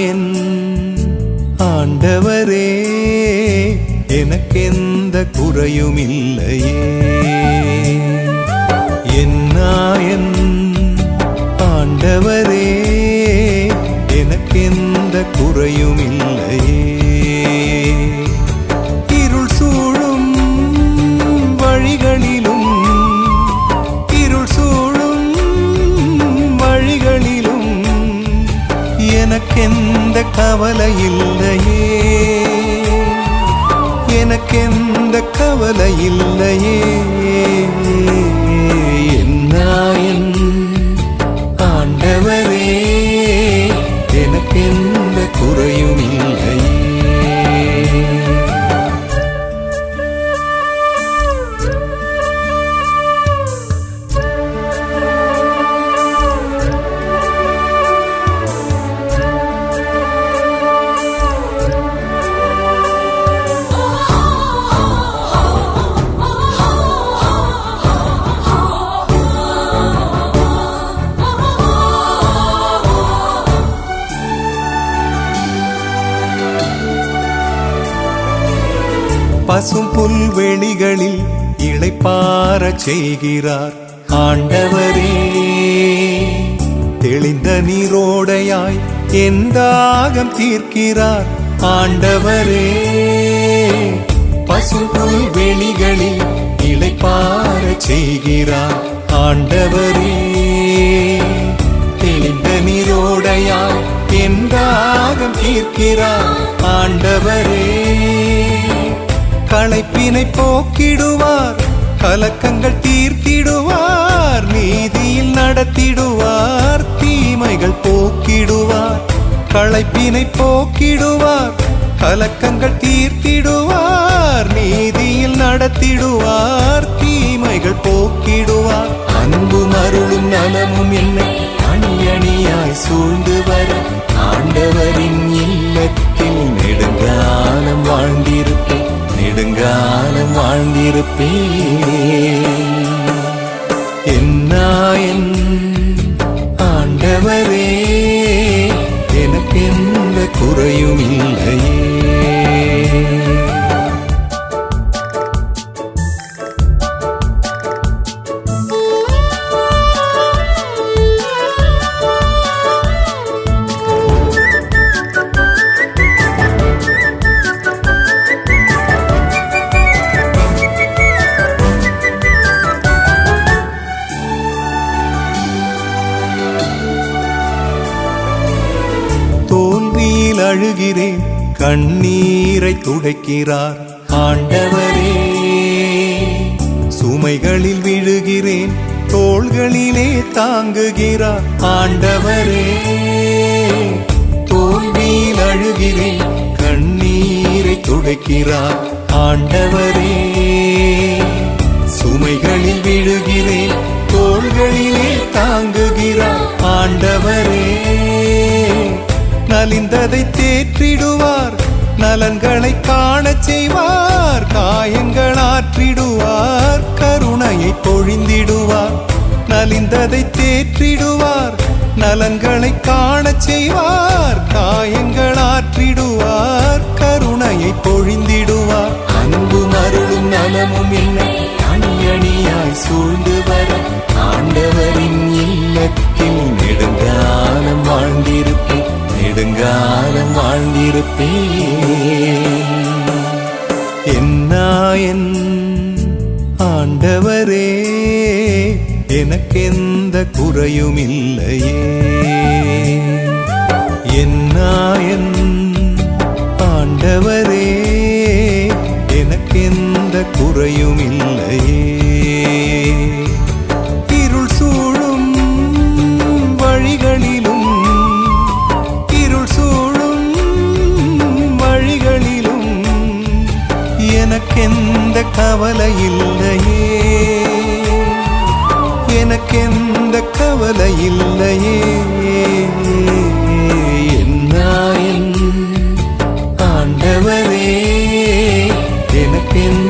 என் ஆண்டவரே எனக்கெந்த குறையும் இல்லையே. எனக்கெந்த கவலையில்லையே. எனக்கெந்த கவலை இல்லையே பசும் புல்வெளிகளில் இழைப்பார செய்கிறார். ஆண்டவரே தெளிந்த நீரோடையாய் என் தாகம் தீர்க்கிறார். ஆண்டவரே பசும் புல்வெளிகளில் இழைப்பார செய்கிறார். ஆண்டவரே தெளிந்த நீரோடையாய் என் தாகம் தீர்க்கிறார். ஆண்டவரே களைப்பினை போக்கிடுவார் கலக்கங்கள் தீர்த்திடுவார் நீதியில் நடத்திடுவார் தீமைகள் போக்கிடுவார் களைப்பினை போக்கிடுவார் கலக்கங்கள் தீர்த்திடுவார் நீதியில் நடத்திடுவார் தீமைகள் போக்கிடுவார். அன்பும் அருளும் நலமும் என்னை அணி அணியாய் சூழ்ந்து வர என்னாயன் ஆண்டவரே எனக்கெந்த குறையும் இல்லையே. அழுகிறேன். கண்ணீரை துடைக்கிறார். ஆண்டவரே சுமைகளில் விழுகிறேன். தோள்களிலே தாங்குகிறார். ஆண்டவரே தோல்வியில் அழுகிறேன். கண்ணீரை துடைக்கிறார். ஆண்டவரே சுமைகளில் விழுகிறேன். தோள்களிலே தாங்குகிறார். ஆண்டவரே நலிந்ததை தேற்றிடுவார் நலன்களை காணச் செய்வார் காயங்கள் ஆற்றிடுவார் கருணையை பொழிந்திடுவார். நலிந்ததை தேற்றிடுவார் நலன்களை காணச் செய்வார் காயங்கள் ஆற்றிடுவார் கருணை வாழ்ந்திருப்பேன். என்னாயன் ஆண்டவரே எனக்கெந்த குறையும் இல்லையே என்னாயன் ஆண்டவரே எனக்கெந்த குறையும் இல்லையே എനക്കെന്ത കവലയില്ലയേ. എന്നായൻ ആണ്ടവരേ എനക്കെന്ത